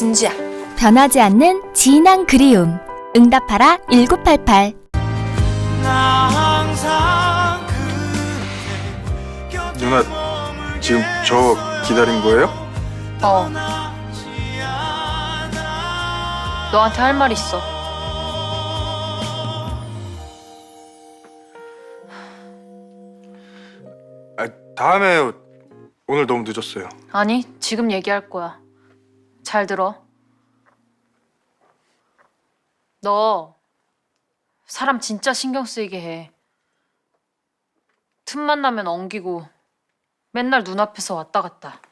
진주야. 변하지 않는 진한 그리움. 응답하라 1988. 누나 지금 저 기다린 거예요? 어. 너한테 할 말 있어. 아, 다음에 오늘 너무 늦었어요. 아니, 지금 얘기할 거야. 잘 들어. 너 사람 진짜 신경 쓰이게 해. 틈만 나면 엉기고 맨날 눈앞에서 왔다 갔다.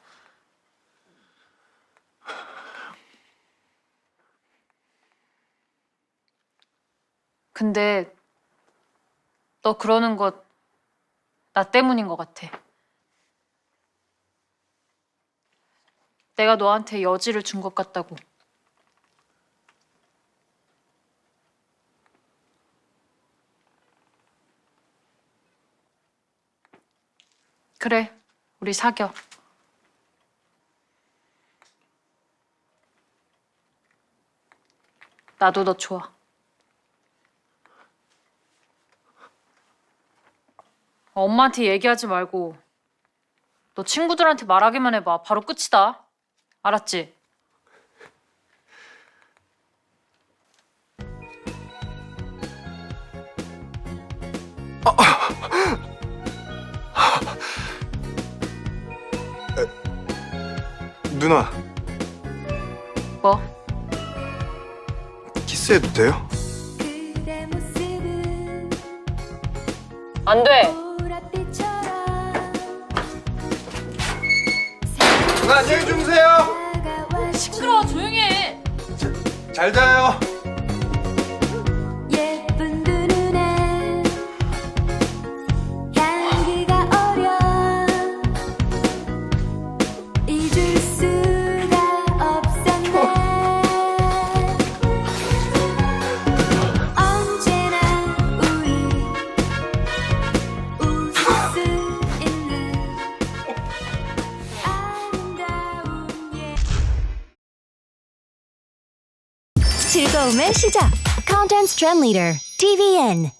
근데 너 그러는 것 나 때문인 것 같아. 내가 너한테 여지를 준 것 같다고. 그래, 우리 사겨. 나도 너 좋아. 엄마한테 얘기하지 말고 너 친구들한테 말하기만 해봐. 바로 끝이다. 알았지? 누나 뭐? 키스해도 돼요? 안 돼. 누나 안녕히 주무세요. 시끄러워. 조용히 해. 잘 자요. 즐거움의 시작. Content Trend Leader, TVN.